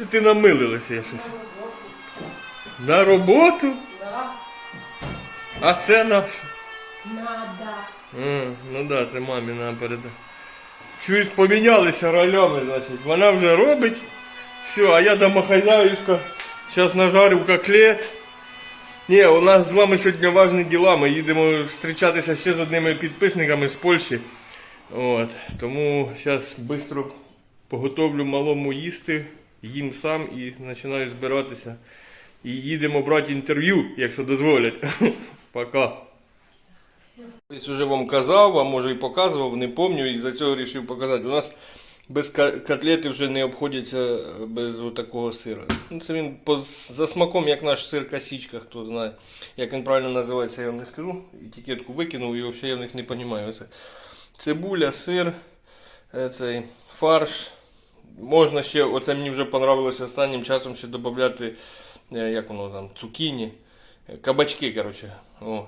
Це ти намилилася я щось. На роботу? Да. А це наше. Надо. А, ну да, це мамі нам передати. Чуєш, помінялися ролями, значить. Вона вже робить. Все, а я домохозяюшка. Зараз нажарю котлет. Ні, у нас з вами сьогодні важні діла. Ми їдемо зустрічатися ще з одними підписниками з Польщі. От, тому зараз швидко поготовлю малому їсти, їм сам і починаю збиратися. І їдемо брати інтерв'ю, якщо дозволять. Пока. Ось уже вам казав, а може і показував, не пам'ятаю, і за цього вирішив показати. У нас без котлети вже не обходяться без такого сира. Ну, це він по, за смаком, як наш сир косічка, хто знає. Як він правильно називається, я вам не скажу. Етикетку викинув і взагалі я в них не розумію. Оце цибуля, сир, е, цей фарш. Можна ще, оце мені вже понравилося останнім часом ще додати, е, як воно там, цукіні, е, кабачки, коротше. О.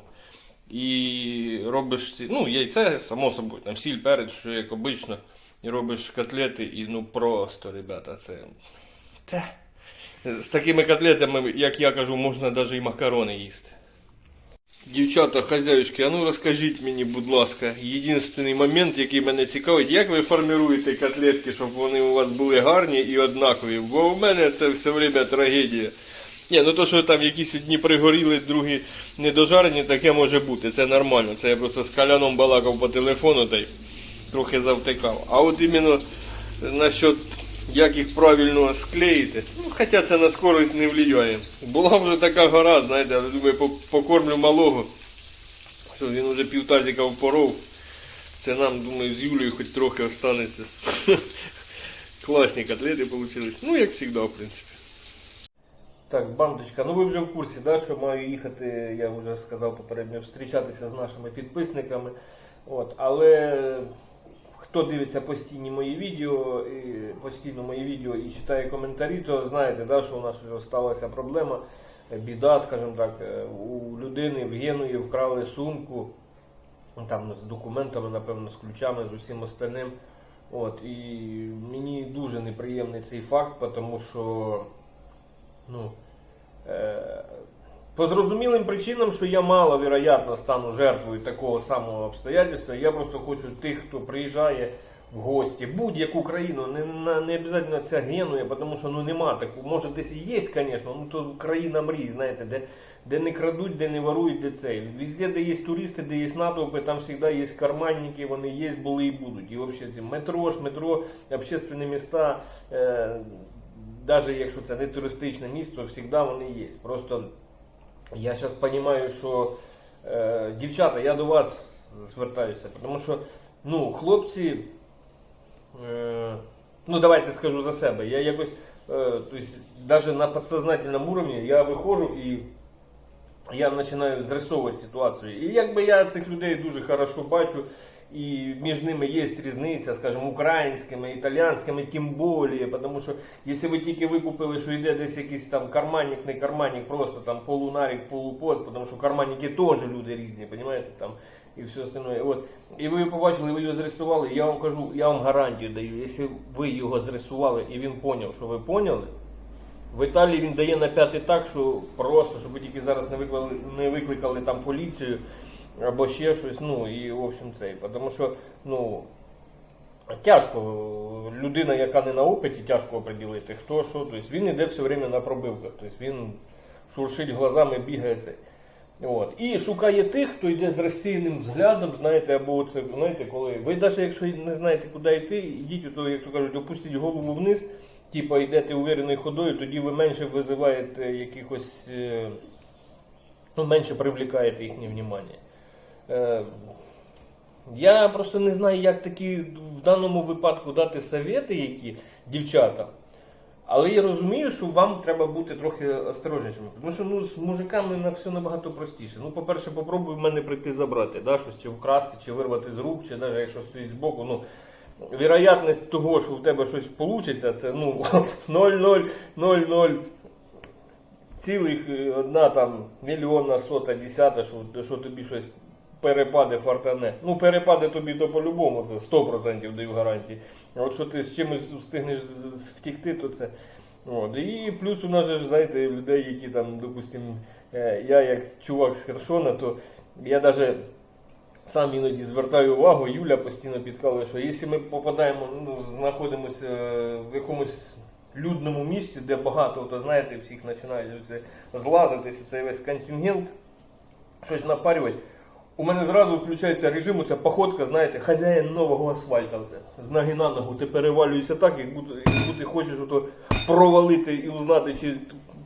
І робиш ці, ну, яйце, само собою, там сіль, перець, що як обично. І робиш котлети, і ну просто, ребята, це. Та. З такими котлетами, як я кажу, можна навіть і макарони їсти. Дівчата, хазяюшки, а ну розкажіть мені, будь ласка, єдиний момент, який мене цікавить, як ви формируєте котлетки, щоб вони у вас були гарні і однакові? Бо у мене це все время трагедія. Ні, ну то, що там якісь одні пригоріли, другі недожарені, таке може бути, це нормально. Це я просто з каляном балакав по телефону та й трохи завтикав. А от іменно насчет як їх правильно склеїти, ну, хоча це на скорость не впливає. Була вже така гора, знаєте, але думаю, по- покормлю малого. Що він вже півтазіка впоров. Це нам, думаю, з Юлею хоч трохи останеться. Класні котлети вийшли. Ну, як завжди, в принципі. Так, бандочка, ну ви вже в курсі, да, що маю їхати, я вже сказав попередньо, зустрічатися з нашими підписниками. От, але хто дивиться постійні мої відео, і постійно мої відео і читає коментарі, то знаєте, да, що у нас сталася проблема, біда, скажімо так, е, у людини в Генуї вкрали сумку, там з документами, напевно, з ключами, з усім остальним. От, і мені дуже неприємний цей факт, тому що ну, е, по зрозумілим причинам, що я мало вероятно стану жертвою такого самого обстоятельства. Я просто хочу тих, хто приїжджає в гості, будь-яку країну, не, не обов'язково це Генуя, тому що ну нема такого. Може десь і є, звісно, ну то країна мрій, знаєте, де, де не крадуть, де не ворують, де це. Везде, де є туристи, де є натовпи, там завжди є карманники, вони є, були і будуть. І взагалі ці метро метро, общественні міста. Е, навіть якщо це не туристичне місто, завжди вони є. Просто я зараз розумію, що е, дівчата, я до вас звертаюся, тому що ну, хлопці, е, ну давайте скажу за себе, я якось, е, то есть, навіть на підсознательному рівні я виходжу і я починаю зрисовувати ситуацію. І якби я цих людей дуже хорошо бачу, і між ними є різниця, скажімо, українськими, італійськими, тим більше, тому що якщо ви тільки викупили, що йде десь якийсь там карманник, не карманник, просто там полунарик, полупоц, тому що карманники теж люди різні, розумієте, там і все остальне. От. І ви побачили, ви його зрисували, я вам кажу, я вам гарантію даю, якщо ви його зрисували і він зрозумів, що ви поняли, в Італії він дає на п'ятий так, що просто, щоб ви тільки зараз не викликали, не викликали там поліцію або ще щось, ну і в общем цей. Тому що, ну, тяжко, людина, яка не на опиті, тяжко оприділити, хто що. Тобто він йде все время на пробивках. Тобто він шуршить глазами, бігає цей. От. І шукає тих, хто йде з розсіяним взглядом, знаєте, або це, знаєте, коли ви навіть якщо не знаєте, куди йти, йдіть, ото, як то кажуть, опустіть голову вниз, типа йдете увереною ходою, тоді ви менше визиваєте якихось, е, ну, менше привлікаєте їхнє внимання. Е, я просто не знаю, як такі в даному випадку дати совєти, які дівчатам. Але я розумію, що вам треба бути трохи осторожнішими. Тому що ну, з мужиками на все набагато простіше. Ну, по-перше, попробуй в мене прийти забрати, да, щось чи вкрасти, чи вирвати з рук, чи навіть якщо стоїть збоку. Ну, Вірогятність того, що в тебе щось вийде, це ну, 0,000 цілих е, одна там мільйонна, сота, десята, що, що тобі щось перепаде фартане. Ну, перепаде тобі то по-любому, це 100% даю гарантії. А от що ти з чимось встигнеш втікти, то це. От. І плюс у нас же знаєте, людей, які там, допустимо, е, я як чувак з Херсона, то я навіть сам іноді звертаю увагу, Юля постійно підказує, що якщо ми попадаємо, ну, знаходимося е, в якомусь людному місці, де багато, то знаєте, всіх починають це злазитися, цей весь контингент, щось напарювати. У мене зразу включається режим, оця походка, знаєте, хазяїн нового асфальта. Оце. З ноги на ногу ти перевалюєшся так, як як будто хочеш ото провалити і узнати, чи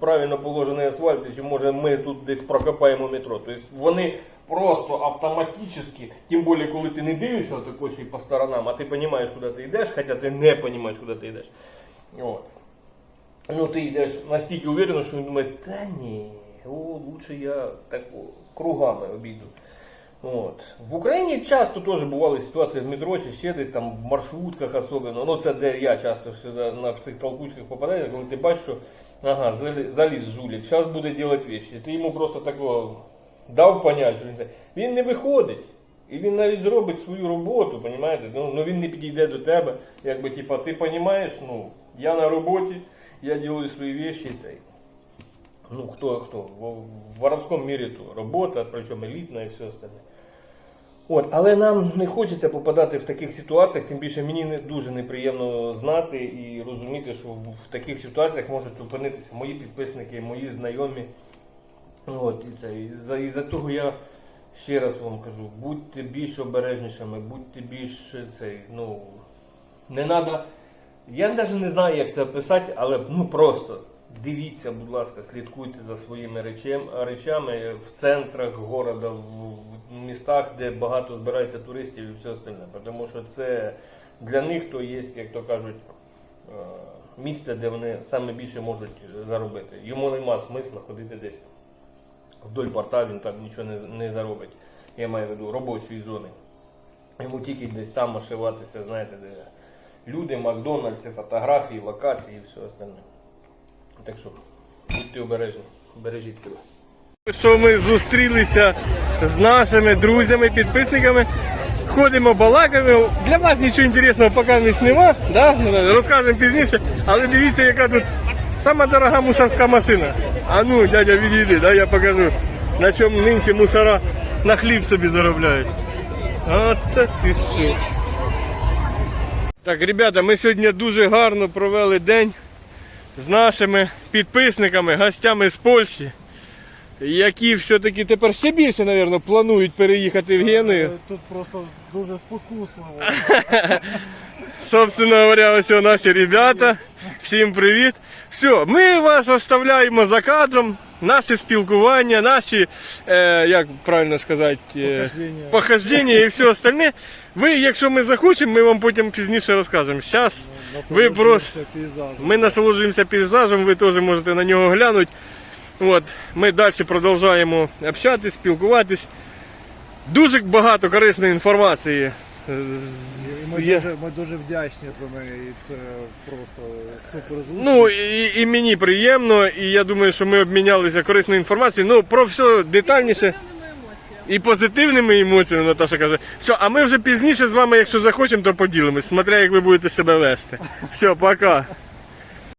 правильно положений асфальт, чи може ми тут десь прокопаємо метро. Тобто вони просто автоматично, тим більше, коли ти не дивишся й по сторонам, а ти розумієш, куди ти йдеш, хоча ти не розумієш, куди ти йдеш. От. Ну, ти йдеш настільки уверенно, що він думає, та ні, о, лучше я так кругами обійду. От. В Україні часто теж бували ситуації в метро чи ще десь там в маршрутках особливо. Ну це де я часто сюди на в цих толкучках попадаю, коли ти бачиш, що ага, заліз жулік, зараз буде робити вещи. Ти йому просто такого дав понять, що він, він не виходить. І він навіть зробить свою роботу, понімаєте? Ну, ну він не підійде до тебе. Якби типа, ти розумієш, ну, я на роботі, я роблю свої вещи і цей. Ну, хто хто? В, в воровському мірі то робота, причому елітна і все остальне. От, але нам не хочеться попадати в таких ситуаціях, тим більше мені не дуже неприємно знати і розуміти, що в таких ситуаціях можуть опинитися мої підписники, мої знайомі. От, і це, і за, і за того я ще раз вам кажу, будьте більш обережнішими, будьте більш цей, ну, не треба. Я навіть не знаю, як це описати, але ну просто дивіться, будь ласка, слідкуйте за своїми речами в центрах города, в, в містах, де багато збирається туристів і все остальне. Тому що це для них то є, як то кажуть, е, місце, де вони саме більше можуть заробити. Йому нема смисла ходити десь вдоль порта, він там нічого не, не заробить. Я маю в виду робочої зони. Йому тільки десь там ошиватися, знаєте, де люди, Макдональдси, фотографії, локації і все остальне. Так що, будьте обережні, бережіть себе. Що ми зустрілися з нашими друзями, підписниками. Ходимо, балакаємо. Для вас нічого інтересного поки не сніма, да? розкажемо пізніше. Але дивіться, яка тут сама дорога мусорська машина. А ну, дядя, відійди, да, я покажу, на чому нинче мусора на хліб собі заробляють. Оце ти що. Так, ребята, ми сьогодні дуже гарно провели день з нашими підписниками, гостями з Польщі, які все-таки тепер ще більше, мабуть, планують переїхати в Геную. Тут просто дуже спокусливо. Собственно говоря, ось наші ребята. Всім привіт. Все, ми вас оставляємо за кадром. Наші спілкування, наші, е, як правильно сказати, е, Похождення. похождення і все остальне. Ви, якщо ми захочемо, ми вам потім пізніше розкажемо. Зараз ви просто. Ми насолоджуємося пейзажем, ви теж можете на нього глянути. От, ми далі продовжуємо общатись, спілкуватись. Дуже багато корисної інформації. Е, Ми я... дуже, ми дуже вдячні за неї. І це просто супер звук. Ну і, і мені приємно, і я думаю, що ми обмінялися корисною інформацією. Ну, про все детальніше. І позитивними емоціями, Наташа каже. Все, а ми вже пізніше з вами, якщо захочемо, то поділимось, смотря як ви будете себе вести. Все, пока.